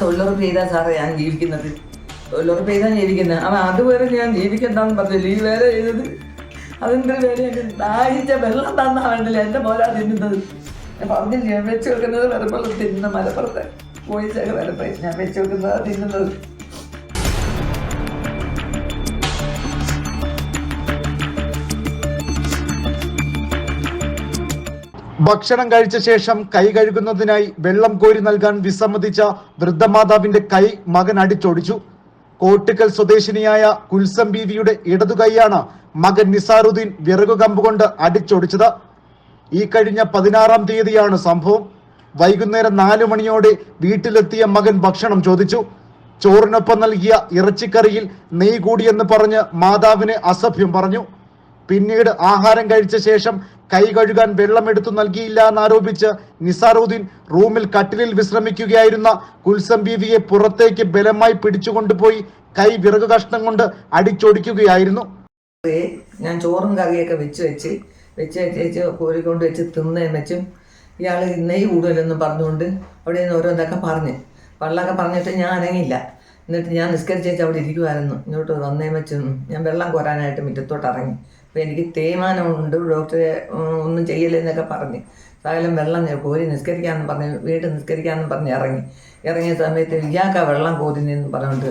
തൊഴിലുറപ്പ് ചെയ്താൽ സാറേ ഞാൻ ജീവിക്കുന്നത്. തൊഴിലുറപ്പ് ചെയ്താൽ ജീവിക്കുന്നത്. അവൻ അതുവരെ ഞാൻ ജീവിക്കണ്ടെന്ന് പറഞ്ഞില്ല? ഈ വേറെ ചെയ്തത്? അതിന്റെ വേറെ ദാഹിച്ച വെള്ളം തന്നാ വേണ്ടില്ല? എന്റെ പോലെ തിന്നുന്നത്. ഞാൻ പറഞ്ഞില്ല ഞാൻ വെച്ച് വെക്കുന്നത് വരുമ്പോൾ തിന്നുന്ന മലപ്പുറത്തെ കോഴിച്ചൊക്കെ വരപ്പുറം ഞാൻ വെച്ച് വെക്കുന്നത് തിന്നുന്നത്. ഭക്ഷണം കഴിച്ച ശേഷം കൈ കഴുകുന്നതിനായി വെള്ളം കോരി നൽകാൻ വിസമ്മതിച്ച വൃദ്ധമാതാവിന്റെ കൈ മകൻ അടിച്ചൊടിച്ചു. കോട്ടുക്കൽ സ്വദേശിനിയായ കുൽസം ബീവിയുടെ ഇടതു കൈയാണ് മകൻ നിസാറുദ്ദീൻ വിറകു കമ്പ് കൊണ്ട് അടിച്ചൊടിച്ചത്. ഈ കഴിഞ്ഞ പതിനാറാം തീയതിയാണ് സംഭവം. വൈകുന്നേരം നാലു മണിയോടെ വീട്ടിലെത്തിയ മകൻ ഭക്ഷണം ചോദിച്ചു. ചോറിനൊപ്പം നൽകിയ ഇറച്ചിക്കറിയിൽ നെയ് കൂടിയെന്ന് പറഞ്ഞ് മാതാവിനെ അസഭ്യം പറഞ്ഞു. പിന്നീട് ആഹാരം കഴിച്ച ശേഷം കൈ കഴുകാൻ വെള്ളമെടുത്തു നൽകിയില്ല എന്നാരോപിച്ച് നിസാറുദ്ദീൻ റൂമിൽ കട്ടിലിൽ വിശ്രമിക്കുകയായിരുന്ന കുൽസം ബീവിയെ പുറത്തേക്ക് ബലമായി പിടിച്ചുകൊണ്ടുപോയി കൈ വിറക് കഷ്ണം കൊണ്ട് അടിച്ചൊടിക്കുകയായിരുന്നു. ഞാൻ ചോറും കറിയൊക്കെ വെച്ച് വെച്ച് വെച്ച് വെച്ച് വെച്ച് കോരിക്കൊണ്ട് വെച്ച് തിന്നേം വെച്ചും ഇയാൾ നെയ്യ് കൂടുതലെന്ന് പറഞ്ഞുകൊണ്ട് അവിടെ നിന്ന് ഓരോന്നൊക്കെ പറഞ്ഞ്. വെള്ളമൊക്കെ പറഞ്ഞിട്ട് ഞാൻ അനങ്ങില്ല എന്നിട്ട് ഞാൻ നിസ്കരിച്ചേച്ച് അവിടെ ഇരിക്കുമായിരുന്നു ഇങ്ങോട്ട് വന്നേ വെച്ച് ഞാൻ വെള്ളം കോരാനായിട്ട് മുറ്റത്തോട്ട് ഇറങ്ങി. അപ്പോൾ എനിക്ക് തേയ്മാനമുണ്ട് ഡോക്ടറെ ഒന്നും ചെയ്യലെന്നൊക്കെ പറഞ്ഞ്. സകലം വെള്ളം കോരി നിസ്കരിക്കാമെന്ന് പറഞ്ഞ് വീട്ടിൽ നിസ്കരിക്കാമെന്ന് പറഞ്ഞ് ഇറങ്ങി. ഇറങ്ങിയ സമയത്ത് ഇയാൾക്കാ വെള്ളം കോരുന്നെന്ന് പറഞ്ഞുകൊണ്ട്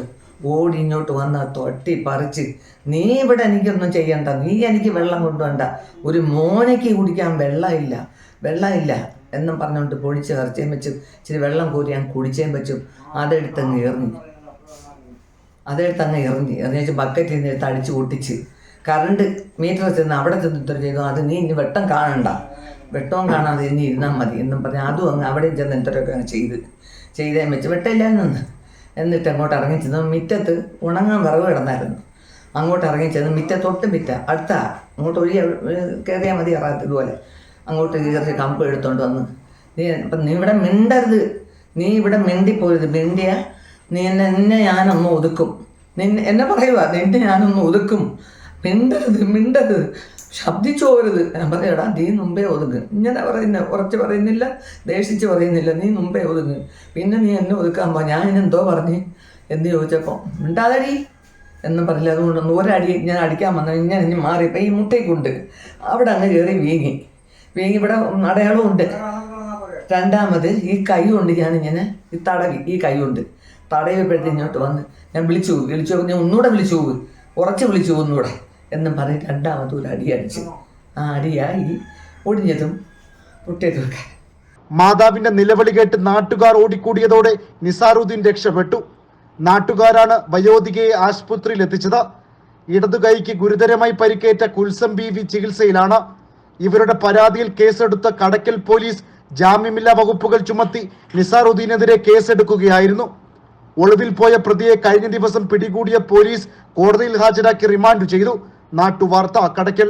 ഓടി ഇങ്ങോട്ട് വന്ന് തൊട്ടി പറിച്ച് നീ ഇവിടെ എനിക്കൊന്നും ചെയ്യണ്ട നീ എനിക്ക് വെള്ളം കൊണ്ടുവണ്ട ഒരു മോനയ്ക്ക് കുടിക്കാൻ വെള്ളമില്ല വെള്ളമില്ല എന്നും പറഞ്ഞുകൊണ്ട് പൊടിച്ച് ഇറച്ചേം വെച്ചു ഇച്ചിരി വെള്ളം കോരി ഞാൻ കുടിച്ചേം വെച്ചു അതെടുത്തങ്ങ് എറിഞ്ഞു അതെടുത്ത് തന്നെ എറിഞ്ഞ്. വെച്ച് ബക്കറ്റിൽ നിന്ന് എടുത്ത് അടിച്ച് പൊട്ടിച്ച്. കറണ്ട് മീറ്റർ ചെന്ന് അവിടെ ചെന്ന് ഇത്ര ചെയ്തു. അത് നീ ഇനി വെട്ടം കാണണ്ട. വെട്ടവും കാണാതെ ഇനി ഇരുന്നാൽ മതി എന്നും പറഞ്ഞ് അതും അങ്ങ് അവിടെയും ചെന്ന് ഇത്രയൊക്കെ അങ്ങ് ചെയ്ത്. ചെയ്തേ വെച്ച് വെട്ടമില്ല നിന്ന്. എന്നിട്ട് അങ്ങോട്ട് ഇറങ്ങി ചെന്ന് മിറ്റത്ത് ഉണങ്ങാൻ വിറവ് കിടന്നായിരുന്നു. അങ്ങോട്ട് ഇറങ്ങി ചെന്ന് മിറ്റ തൊട്ട് മിറ്റ അടുത്ത അങ്ങോട്ട് ഒരു കയറിയാൽ മതി ഇതുപോലെ. അങ്ങോട്ട് കയറി കമ്പ് എടുത്തോണ്ട് വന്ന്. നീ ഇപ്പം നീ ഇവിടെ മിണ്ടരുത്. നീ ഇവിടെ മിണ്ടിപ്പോരുത്. മിണ്ടിയ നീ എന്നെ നിന്നെ ഞാനൊന്ന് ഒതുക്കും. നിന്നെ എന്നെ പറയുക നിന്നെ ഞാനൊന്ന് ഒതുക്കും. മിണ്ടരുത് മിണ്ടരുത്. ശബ്ദിച്ചു പോരുത് ഞാൻ പറയടാ നീ മുമ്പേ ഒതുങ്ങ് ഇങ്ങനെ പറയുന്ന ഉറച്ച് പറയുന്നില്ല ദേഷിച്ച് പറയുന്നില്ല നീ മുമ്പേ ഒതുങ്ങ് പിന്നെ നീ എന്നെ ഒതുക്കാൻ പോ. ഞാൻ എന്തോ പറഞ്ഞ് എന്ന് ചോദിച്ചപ്പോൾ മിണ്ടാതടി എന്ന് പറഞ്ഞില്ല. അതുകൊണ്ട് ഒരടി ഞാൻ അടിക്കാൻ വന്നു. ഇങ്ങനെ ഇനി മാറി. ഇപ്പം ഈ മുട്ടയ്ക്കുണ്ട്. അവിടെ അങ്ങ് കയറി വീങ്ങി. വീങ്ങി ഇവിടെ അടയാളവും ഉണ്ട്. രണ്ടാമത് ഈ കൈ കൊണ്ട് ഞാൻ ഇങ്ങനെ ഈ തടവി ഈ കൈ കൊണ്ട് തടയപ്പോഴത്തേക്ക് ഇങ്ങോട്ട് വന്ന് ഞാൻ വിളിച്ചു പോകും വിളിച്ചു പോകും ഞാൻ ഒന്നുകൂടെ വിളിച്ചു പോകും ഉറച്ച് വിളിച്ചു പോകും ഒന്നുകൂടെ എന്നും പറഞ്ഞ് രണ്ടാമത് ഒരു അടി അടിച്ചു. ആ അടിയായി ഒടിഞ്ഞതും പൊട്ടിയതുമൊക്കെ മാതാവിന്റെ നിലവിളി കേട്ട് നാട്ടുകാർ ഓടിക്കൂടിയതോടെ നിസാറുദ്ദീൻ രക്ഷപ്പെട്ടു. നാട്ടുകാരാണ് വയോധികയെ ആശുപത്രിയിൽ എത്തിച്ചത്. ഇടതു കൈക്ക് ഗുരുതരമായി പരിക്കേറ്റ കുൽസം ബി വി ചികിത്സയിലാണ്. ഇവരുടെ പരാതിയിൽ കേസെടുത്ത കടക്കൽ പോലീസ് ജാമ്യമില്ലാ വകുപ്പുകൾ ചുമത്തി നിസാറുദ്ദീനെതിരെ കേസെടുക്കുകയായിരുന്നു. ഒളിവിൽ പോയ പ്രതിയെ കഴിഞ്ഞ ദിവസം പിടികൂടിയ പോലീസ് കോടതിയിൽ ഹാജരാക്കി റിമാൻഡ് ചെയ്തു. നാട്ടുവാർത്ത കടക്കൽ